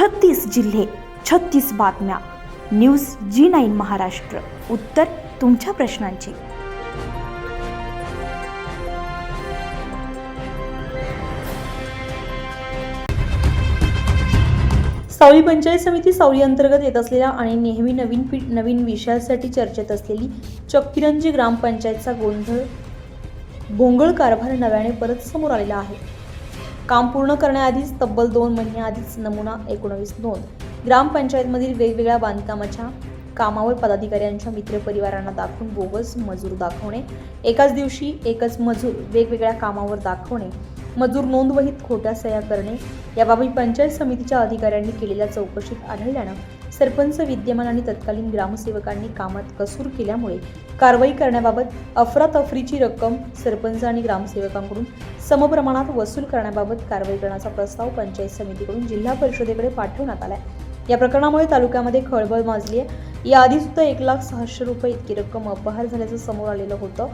छत्तीस जिल्हे छत्तीस बातम्या. News G nine Maharashtra. उत्तर तुमच्या प्रश्नांची. सावली पंचायत समिती सावली अंतर्गत येत असलेल्या आणि नेहमी नवीन पीठ नवीन विषयासाठी चर्चेत असलेली चक्किरंजी ग्रामपंचायतचा गोंधळ भोंगळ कारभार नव्याने परत समोर आलेला आहे. काम पूर्ण करण्याआधीच तब्बल दोन महिन्याआधीच नमुना एकोणवीस नोंद ग्रामपंचायतमधील वेगवेगळ्या बांधकामाच्या कामावर पदाधिकाऱ्यांच्या मित्रपरिवारांना दाखवून बोगस मजूर दाखवणे एकाच दिवशी एकच मजूर वेगवेगळ्या कामावर दाखवणे मजूर नोंदवहीत खोट्या सह्या करणे याबाबत पंचायत समितीच्या अधिकाऱ्यांनी केलेल्या चौकशीत आढळल्यानं सरपंच विद्यमान आणि तत्कालीन ग्रामसेवकांनी कामात कसूर केल्यामुळे कारवाई करण्याबाबत अफरातफरीची रक्कम सरपंच आणि ग्रामसेवकांकडून समप्रमाणात वसूल करण्याबाबत कारवाई करण्याचा प्रस्ताव पंचायत समितीकडून जिल्हा परिषदेकडे पाठवण्यात आला या प्रकरणामुळे तालुक्यामध्ये खळबळ माजली आहे याआधी सुद्धा एक लाख सहाशे रुपये इतकी रक्कम अपहार झाल्याचं समोर आलेलं होतं.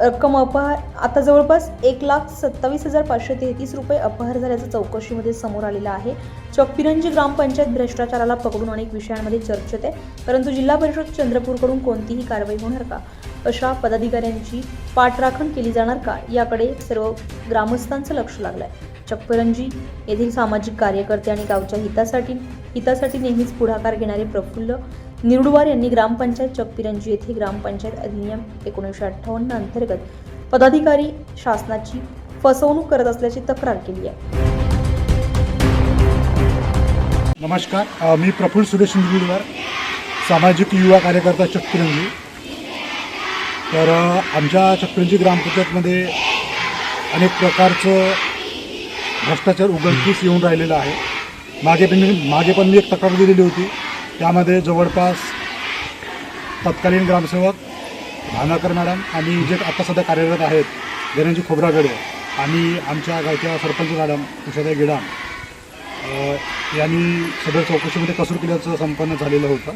रक्कम अपहार आता जवळपास एक लाख सत्तावीस हजार पाचशे तेहतीस रुपये अपहार झाल्याचं चौकशीमध्ये समोर आलेलं आहे. चौकपिरंजी ग्रामपंचायत भ्रष्टाचाराला पकडून अनेक विषयांमध्ये चर्चेत आहे. परंतु जिल्हा परिषद चंद्रपूरकडून कोणतीही कारवाई होणार का? अशा पदाधिकाऱ्यांची पाठराखण केली जाणार का? याकडे सर्व ग्रामस्थांचं लक्ष लागलं आहे चक्करंजी येथील सामाजिक कार्यकर्ते आणि गावच्या हितासाठी हितासाठी नेहमीच पुढाकार घेणारे प्रफुल्ल निरुडवार यांनी ग्रामपंचायत चकपिरंजी येथे ग्रामपंचायत अधिनियम एकोणीसशे अठ्ठावन्न अंतर्गत पदाधिकारी शासनाची फसवणूक करत असल्याची तक्रार केली आहे. नमस्कार. मी प्रफुल्ल सुरेश निरुडवार सामाजिक युवा कार्यकर्ता चकपिरंजी तर आमच्या चकपिरंजी ग्रामपंचायतमध्ये अनेक प्रकारचं भ्रष्टाचार उघडकीस येऊन राहिलेलं आहे. मागे पण मी मागे पण मी एक तक्रार दिलेली होती. त्यामध्ये जवळपास तत्कालीन ग्रामसेवक भानाकर मॅडम आणि जे आता सध्या कार्यरत आहेत धनंजी खोबरागडे आणि आमच्या गावच्या सरपंच मॅडम उषाताई गिडाम यांनी सदर चौकशीमध्ये कसूर केल्याचं संपन्न झालेलं होतं.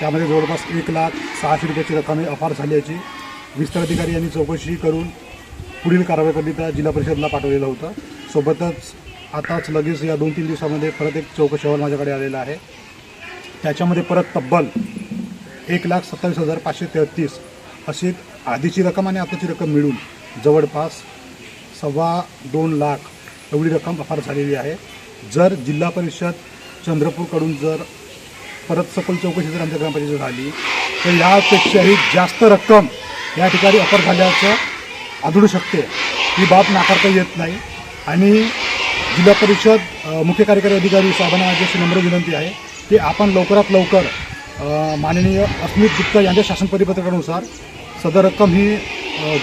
त्यामध्ये जवळपास एक लाख सहाशे रुपयाची रक्कम ही अफार झाल्याची विस्तार अधिकारी यांनी चौकशी करून पुढील कारवाईकरिता जिल्हा परिषदला पाठवलेलं होतं. सोबतच आताच लगेच या दोन तीन दिवसामध्ये परत एक चौकशी अहवाल माझ्याकडे आलेला आहे. त्याच्यामध्ये परत तब्बल एक लाख सत्तावीस हजार पाचशे तेहतीस अशी आधीची रक्कम आणि आताची रक्कम मिळून जवळपास सव्वा दोन लाख एवढी रक्कम अफार झालेली आहे. जर जिल्हा परिषद चंद्रपूरकडून जर परत सखोल चौकशी जर आमच्या ग्रामपंचायत झाली तर यापेक्षाही जास्त रक्कम या ठिकाणी अफर झाल्याचं आढळू शकते. ही बाब नाकारता येत नाही. आणि जिल्हा परिषद मुख्य कार्यकारी अधिकारी साहेबांना माझी अशी नम्र विनंती आहे. की आपण लवकरात लवकर माननीय अस्मित गुप्ता यांच्या शासन परिपत्रकानुसार सदर रक्कम ही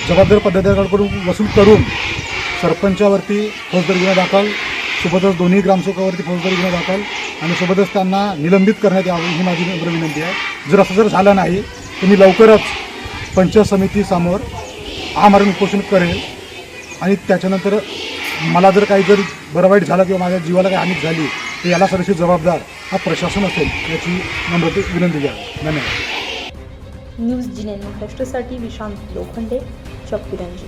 जबाबदार पद्धतीकडून वसूल करून सरपंचावरती फौजदारी गुन्हा दाखल सोबतच दोन्ही ग्रामसेवकावरती फौजदारी गुन्हा दाखल आणि सोबतच त्यांना निलंबित करण्यात यावी ही माझी नम्र विनंती आहे. जर असं जर झालं नाही तर मी लवकरच पंचायत समितीसमोर आमरण उपोषण करेल आणि त्याच्यानंतर मला जर काही जर बरं वाईट झालं किंवा माझ्या जीवाला काही हानी झाली तर याला सरशी जबाबदार हा प्रशासन असेल याची नम्र विनंती घ्या धन्यवाद. न्यूज जिने महाराष्ट्रासाठी विशांत लोखंडे चक्किरंजी